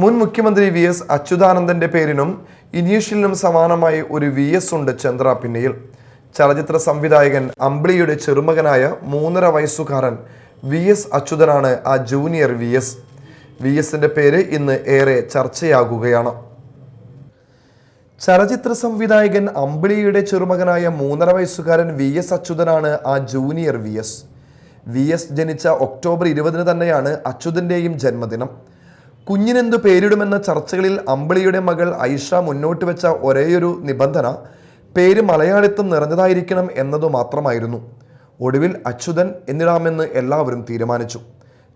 മുൻ മുഖ്യമന്ത്രി V S അച്യുതാനന്ദന്റെ പേരിനും ഇനീഷ്യലിനും സമാനമായി ഒരു വി എസ് ഉണ്ട് ചന്ദ്ര പിന്നയിൽ. ചലച്ചിത്ര സംവിധായകൻ അമ്പിളിയുടെ ചെറുമകനായ മൂന്നര വയസ്സുകാരൻ വി എസ് അച്യുതനാണ് ആ ജൂനിയർ വി എസ്. വി എസിന്റെ പേര് ഇന്ന് ഏറെ ചർച്ചയാകുകയാണ്. ചലച്ചിത്ര സംവിധായകൻ അമ്പിളിയുടെ ചെറുമകനായ മൂന്നര വയസ്സുകാരൻ വി എസ് അച്യുതനാണ് ആ junior V S. V S ജനിച്ച ഒക്ടോബർ ഇരുപതിന് തന്നെയാണ് അച്യുതന്റെയും ജന്മദിനം. കുഞ്ഞിനെന്തു പേരിടുമെന്ന ചർച്ചകളിൽ അമ്പിളിയുടെ മകൾ ഐഷ മുന്നോട്ട് വെച്ച ഒരേയൊരു നിബന്ധന പേര് മലയാളിത്വം നിറഞ്ഞതായിരിക്കണം എന്നതു മാത്രമായിരുന്നു. ഒടുവിൽ അച്യുതൻ എന്നിടാമെന്ന് എല്ലാവരും തീരുമാനിച്ചു.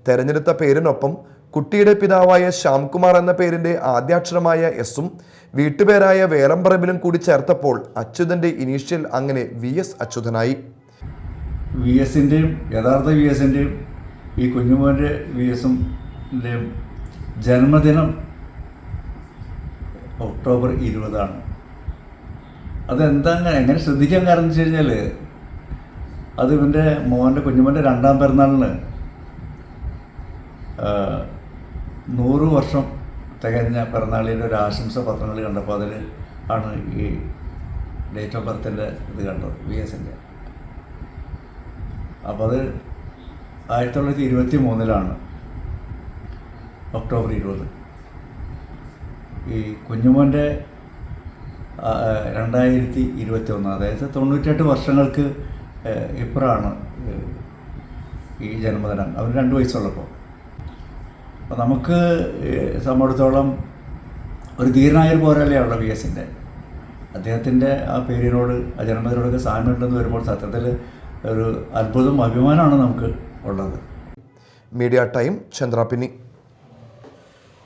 തെരഞ്ഞെടുത്ത പേരിനൊപ്പം കുട്ടിയുടെ പിതാവായ ശ്യാംകുമാർ എന്ന പേരിന്റെ ആദ്യാക്ഷരമായ എസും വീട്ടുപേരായ വേലംപറമ്പിലും കൂടി ചേർത്തപ്പോൾ അച്യുതന്റെ ഇനീഷ്യൽ അങ്ങനെ വി എസ് അച്യുതനായി. വി എസിന്റെയും യഥാർത്ഥ വി എസിന്റെയും ഈ കുഞ്ഞുമോന്റെ വി എസിന്റെയും ജന്മദിനം ഒക്ടോബർ ഇരുപതാണ്. അതെന്താ എങ്ങനെ ശ്രദ്ധിക്കാൻ കാരണം വെച്ച് കഴിഞ്ഞാൽ അത് ഇവന്റെ മോന്റെ കുഞ്ഞുമോന്റെ രണ്ടാം പിറന്നാളിന് നൂറ് വർഷം തികഞ്ഞ പിറന്നാളിന്റെ ഒരു ആശംസ പത്രങ്ങൾ കണ്ടപ്പോൾ അതിൽ ആണ് ഈ ഡേറ്റ് ഓഫ് ബർത്തിന്റെ ഇത് കണ്ടത് വി എസിന്റെ അപ്പോൾ അത് ആയിരത്തി തൊള്ളായിരത്തി ഇരുപത്തി മൂന്നിലാണ്. ഒക്ടോബർ ഇരുപത്. ഈ കുഞ്ഞുമോന്റെ രണ്ടായിരത്തി ഇരുപത്തി ഒന്ന് അതായത് തൊണ്ണൂറ്റെട്ട് വർഷങ്ങൾക്ക് ഇപ്പുറമാണ് ഈ ജന്മദിനം. അവന് രണ്ട് വയസ്സുള്ളപ്പോൾ അപ്പോൾ നമുക്ക് സംബന്ധിച്ചോളം ഒരു ധീരനായ ഒരു പോരാളിയാണല്ലോ വി എസിന്റെ. അദ്ദേഹത്തിന്റെ ആ പേരിനോട് ആ ജന്മദിനോടൊക്കെ സാമ്യമുണ്ടെന്ന് വരുമ്പോൾ സത്യത്തിൽ ഒരു അത്ഭുതം അഭിമാനമാണ് നമുക്ക് ഉള്ളത്. Media time Chandrapinni